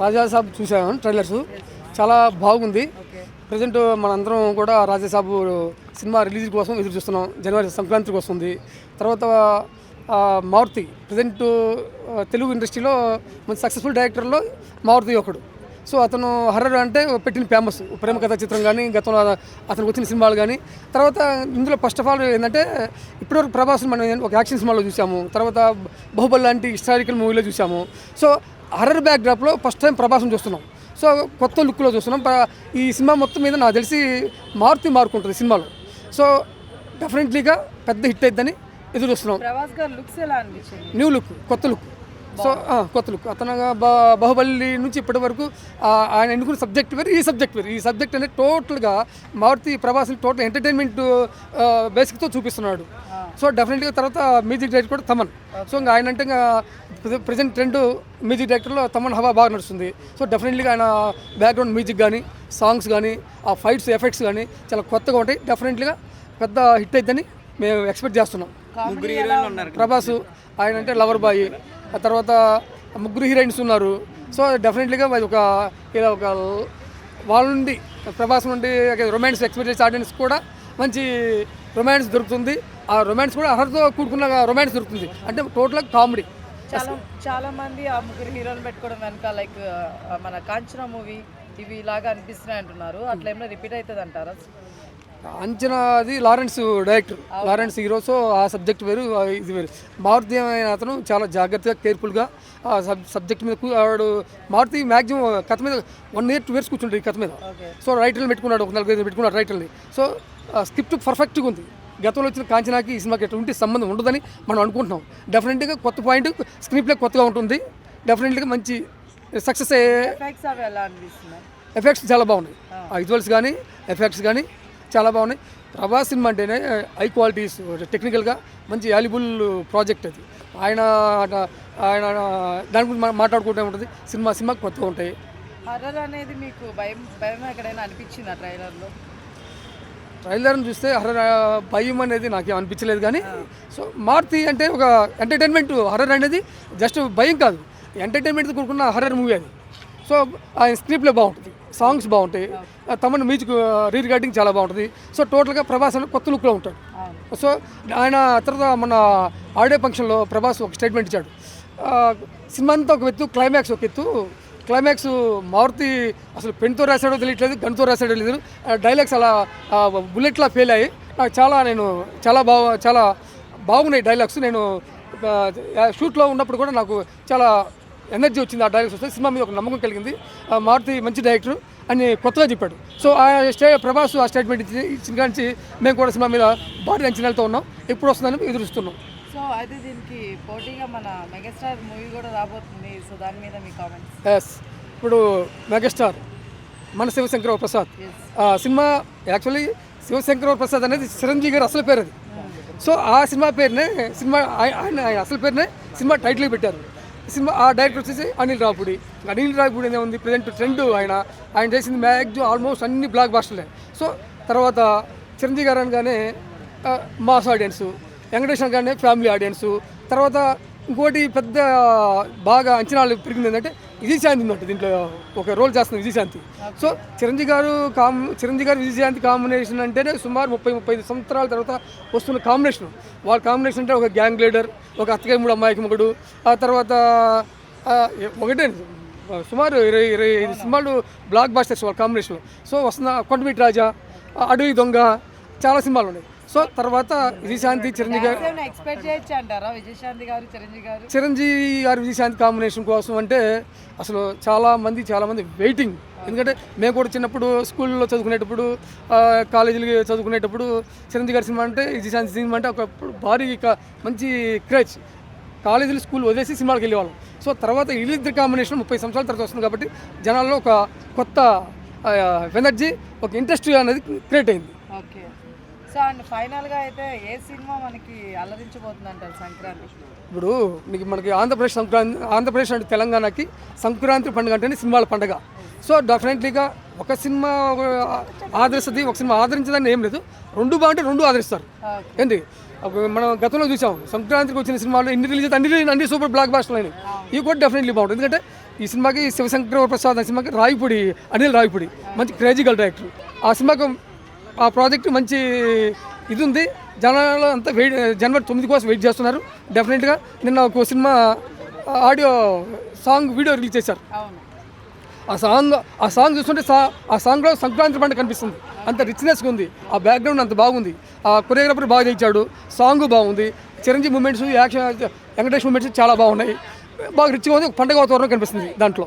రాజాసాబ్ చూసాను ట్రైలర్స్ చాలా బాగుంది. ప్రజెంట్ మనందరం కూడా రాజాసాబ్ సినిమా రిలీజ్ కోసం ఎదురు చూస్తున్నాం. జనవరి సంక్రాంతికి వస్తుంది తర్వాత మారుతి. ప్రజెంట్ తెలుగు ఇండస్ట్రీలో మంచి సక్సెస్ఫుల్ డైరెక్టర్లో మారుతి ఒకడు. సో అతను హర్రర్ అంటే పెట్టిన ఫేమస్ ప్రేమ కథా చిత్రం కానీ గతంలో అతనికి వచ్చిన సినిమాలు కానీ తర్వాత ఇందులో ఫస్ట్ ఆఫ్ ఆల్ ఏంటంటే ఇప్పటివరకు ప్రభాస్ మనం ఒక యాక్షన్ సినిమాలో చూసాము. తర్వాత బాహుబలి లాంటి హిస్టారికల్ మూవీలో చూసాము. సో హర్రర్ బ్యాక్డ్రాప్లో ఫస్ట్ టైం ప్రభాసం చూస్తున్నాం. సో కొత్త లుక్లో చూస్తున్నాం. ఈ సినిమా మొత్తం మీద నాకు తెలిసి మారుతి మార్కుంటుంది సినిమాలో. సో డెఫినెట్లీగా పెద్ద హిట్ అయిద్దని ఎదురు చూస్తున్నాం. న్యూ లుక్ కొత్త లుక్ సో ఆ, కొత్త లుక్ అతను బా- బాహుబలి నుంచి ఇప్పటి వరకు ఆ, ఆయన ఎన్నుకున్న సబ్జెక్ట్ వేరు ఈ సబ్జెక్ట్ వేరు. ఈ సబ్జెక్ట్ అనేది టోటల్గా మారుతి ప్రభాస్ని టోటల్ ఎంటర్టైన్మెంట్ బేసిక్తో చూపిస్తున్నాడు. సో డెఫినెట్గా తర్వాత మ్యూజిక్ డైరెక్టర్ కూడా తమన్. సో ఇంకా ఆయన అంటే ఇంకా ప్రజెంట్ ట్రెండ్ మ్యూజిక్ డైరెక్టర్లో తమన్ హవా బాగా నడుస్తుంది. సో డెఫినెట్లీగా ఆయన బ్యాక్గ్రౌండ్ మ్యూజిక్ కానీ సాంగ్స్ కానీ ఆ ఫైట్స్ ఎఫెక్ట్స్ కానీ చాలా కొత్తగా ఉంటాయి. డెఫినెట్లీగా పెద్ద హిట్ అయిద్దని మేము ఎక్స్పెక్ట్ చేస్తున్నాం? ప్రభాస్ ఆయన అంటే లవర్ బాయ్ ఆ తర్వాత ముగ్గురు హీరోయిన్స్ ఉన్నారు. సో డెఫినెట్లీగా అది ఒక ఇలా ఒక వాళ్ళ నుండి ప్రభాస్ నుండి రొమాన్స్ ఎక్స్పెక్ట్ చేసే ఆడియన్స్ కూడా మంచి రొమాన్స్ దొరుకుతుంది. ఆ రొమాన్స్ కూడా అర్హతతో కూడుకున్న రొమాన్స్ దొరుకుతుంది. అంటే టోటల్గా కామెడీ చాలా చాలా మంది ఆ ముగ్గురు హీరోలు పెట్టుకోవడం వెనక లైక్ మన కాంచన మూవీ ఇవి ఇలాగా అనిపిస్తున్నాయి అంటున్నారు. అట్లా ఏమైనా రిపీట్ అవుతుంది అంటారా అంచనా అది Lawrence director. Lawrence hero. So ఆ సబ్జెక్ట్ వేరు ఇది వేరు. మారుతి అయిన అతను చాలా జాగ్రత్తగా కేర్ఫుల్గా ఆ సబ్ సబ్జెక్ట్ మీద వాడు మారుతి మ్యాక్సిమం కథ మీద వన్ ఇయర్ టూ ఇయర్స్ కూర్చుంటాడు ఈ కథ మీద. సో రైటర్ని పెట్టుకున్నాడు ఒక నలుగురు ఐదు పెట్టుకున్నాడు రైటర్ని సో స్క్రిప్ట్ పర్ఫెక్ట్గా ఉంది. గతంలో వచ్చిన కాంచనాకి ఈ సినిమాకి ఎటువంటి సంబంధం ఉండదని మనం అనుకుంటున్నాం. డెఫినెట్గా కొత్త పాయింట్ స్క్రీన్ ప్లే కొత్తగా ఉంటుంది. డెఫినెట్గా మంచి సక్సెస్ అయ్యే ఎఫెక్ట్స్ చాలా బాగున్నాయి. ఆ. విజువల్స్ కానీ ఎఫెక్ట్స్ కానీ చాలా బాగున్నాయి. ప్రభాస్ సినిమా అంటేనే హై క్వాలిటీస్ టెక్నికల్గా మంచి వాల్యుబుల్ ప్రాజెక్ట్ అది. ఆయన ఆయన దాని గురించి మాట్లాడుకుంటూ ఉంటుంది. సినిమా సినిమా కొత్తగా ఉంటాయి. హర్రర్ అనేది మీకు భయం భయం ఎక్కడైనా అనిపించింది ఆ ట్రైలర్లో? ట్రైలర్ని చూస్తే హర్రర్ భయం అనేది నాకేం అనిపించలేదు కానీ సో మారుతి అంటే ఒక ఎంటర్టైన్మెంట్ హర్రర్ అనేది జస్ట్ భయం కాదు. ఎంటర్టైన్మెంట్ కూడుకున్న హర్రర్ మూవీ అది. సో ఆయన స్క్రిప్ట్లో బాగుంటుంది. సాంగ్స్ బాగుంటాయి. తమన్ మ్యూజిక్ రీ రికార్డింగ్ చాలా బాగుంటుంది. సో టోటల్గా ప్రభాస్ అనే కొత్త లుక్లో ఉంటాడు. సో ఆయన తర్వాత మన ఆడియో ఫంక్షన్లో ప్రభాస్ ఒక స్టేట్మెంట్ ఇచ్చాడు. సినిమా అంతా ఒక ఎత్తు క్లైమాక్స్ ఒక ఎత్తు. క్లైమాక్స్ మారుతి అసలు పెన్తో రాశాడో తెలియట్లేదు గన్తో రాశాడో తెలియదు. డైలాగ్స్ అలా బుల్లెట్లా ఫెయిల్ అయ్యి నాకు చాలా నేను చాలా బాగా చాలా బాగున్నాయి డైలాగ్స్. నేను షూట్లో ఉన్నప్పుడు కూడా నాకు చాలా ఎనర్జీ వచ్చింది ఆ డైలాగ్స్ వస్తే సినిమా మీద ఒక నమ్మకం కలిగింది. మారుతి మంచి డైరెక్టర్ అని కొత్తగా చెప్పాడు. సో ఆ స్టే ప్రభాస్ ఆ స్టేట్మెంట్ ఇచ్చి ఇచ్చిన కాడి నుంచి మేము కూడా సినిమా మీద భారీ అంచనాలతో ఉన్నాం. ఎప్పుడు వస్తుందని ఎదురుస్తున్నాం. సో అయితే దీనికి పోటీగా మన మెగాస్టార్ మూవీ కూడా రాబోతుంది. సో దాని మీద మీ కామెంట్స్ ఎస్ ఇప్పుడు మెగాస్టార్ మన శివశంకర ప్రసాద్. సినిమా యాక్చువల్లీ శివశంకర ప్రసాద్ అనేది చిరంజీవి గారి అసలు పేరు అది. సో ఆ సినిమా పేరునే సినిమా ఆయ- ఆయన ఆయన అసలు పేరునే సినిమా టైటిల్ పెట్టారు. సినిమా ఆ డైరెక్టర్ వచ్చేసి అనిల్ రాపుడి అనిల్ రాపుడి అనే ఉంది ప్రజెంట్ ట్రెండ్ ఆయన. ఆయన చేసింది మ్యాక్సిమం ఆల్మోస్ట్ అన్ని బ్లాక్ బాస్టర్లే సో తర్వాత చిరంజీవి గారు అనగానే మాస్ ఆడియన్స్ వెంకటేష్ అనగానే ఫ్యామిలీ ఆడియన్స్ తర్వాత ఇంకోటి పెద్ద బాగా అంచనాలు పెరిగింది ఏంటంటే విజయశాంతి ఉందంట దీంట్లో. ఒక రోల్ చేస్తుంది విజయశాంతి. సో చిరంజీవి గారు కామ్ చిరంజీవి గారు విజయశాంతి కాంబినేషన్ అంటేనే సుమారు ముప్పై ముప్పై ఐదు సంవత్సరాల తర్వాత వస్తున్న కాంబినేషన్. వాళ్ళ కాంబినేషన్ అంటే ఒక గ్యాంగ్ లీడర్ ఒక అత్తగారి మూడు అమ్మాయికి మొగుడు ఆ తర్వాత ఒకటే సుమారు ఇరవై ఇరవై ఐదు సినిమాలు బ్లాక్ బాస్టర్స్ వాళ్ళ కాంబినేషన్. సో వస్తున్న కొండమీటి రాజా అడవి దొంగ చాలా సినిమాలు ఉన్నాయి. సో తర్వాత విజయశాంతి చిరంజీవి గారు? చిరంజీవి గారు విజయశాంతి కాంబినేషన్ కోసం అంటే అసలు చాలా మంది చాలా మంది వెయిటింగ్ ఎందుకంటే మేము కూడా చిన్నప్పుడు స్కూల్లో చదువుకునేటప్పుడు ఆ, కాలేజీలు చదువుకునేటప్పుడు చిరంజీవి గారి సినిమా అంటే విజయశాంతి సినిమా అంటే ఒక భారీ మంచి క్రేజ్ కాలేజీలు స్కూల్ వదిలేసి సినిమాలకు వెళ్ళేవాళ్ళం. సో తర్వాత వీళ్ళిద్దరి కాంబినేషన్ ముప్పై సంవత్సరాల తర్వాత వస్తుంది కాబట్టి జనాల్లో ఒక కొత్త ఎనర్జీ ఒక ఇంట్రెస్ట్ అనేది క్రియేట్ అయింది. ఓకే. సో అండ్ ఫైనల్గా అయితే ఏ సినిమా మనకి అలరించబోతుంది అంటారు సంక్రాంతి? ఇప్పుడు నీకు మనకి ఆంధ్రప్రదేశ్ సంక్రాంతి ఆంధ్రప్రదేశ్ అంటే తెలంగాణకి సంక్రాంతి పండుగ అంటేనే సినిమాల పండుగ. సో డెఫినెట్లీగా ఒక సినిమా ఆదరిస్తుంది ఒక సినిమా ఆదరించదని ఏం లేదు. రెండు బాగుంటే రెండు ఆదరిస్తారు. ఏంటి? మనం గతంలో చూసాం సంక్రాంతికి వచ్చిన సినిమాలు ఎన్ని రిలీజ్ అన్ని రిలీజ్ అన్ని సూపర్ బ్లాక్ బాస్టర్లు అయినాయి. ఇవి కూడా డెఫినెట్లీ బాగుంటుంది ఎందుకంటే ఈ సినిమాకి శివశంకర ప్రసాద్ అనే సినిమాకి రాయిపూడి అనిల్ రాయిపూడి మంచి క్రేజికల్ డైరెక్టర్. ఆ సినిమాకు ఆ ప్రాజెక్ట్ మంచి ఇది ఉంది. జనాలు అంతా వెయిట్ జనవరి తొమ్మిది కోసం వెయిట్ చేస్తున్నారు. డెఫినెట్గా నిన్న ఒక cinema audio song video release చేశారు. ఆ సాంగ్ ఆ సాంగ్ చూస్తుంటే సా ఆ సాంగ్లో సంక్రాంతి పండుగ కనిపిస్తుంది. అంత రిచ్నెస్గా ఉంది. ఆ బ్యాక్గ్రౌండ్ అంత బాగుంది. ఆ కొరియోగ్రాఫర్ బాగా చేయించాడు. సాంగ్ బాగుంది. Chiranjeevi movements action Venkatesh movements చాలా బాగున్నాయి. బాగా రిచ్గా ఉంది. ఒక పండుగ వాతావరణం కనిపిస్తుంది దాంట్లో.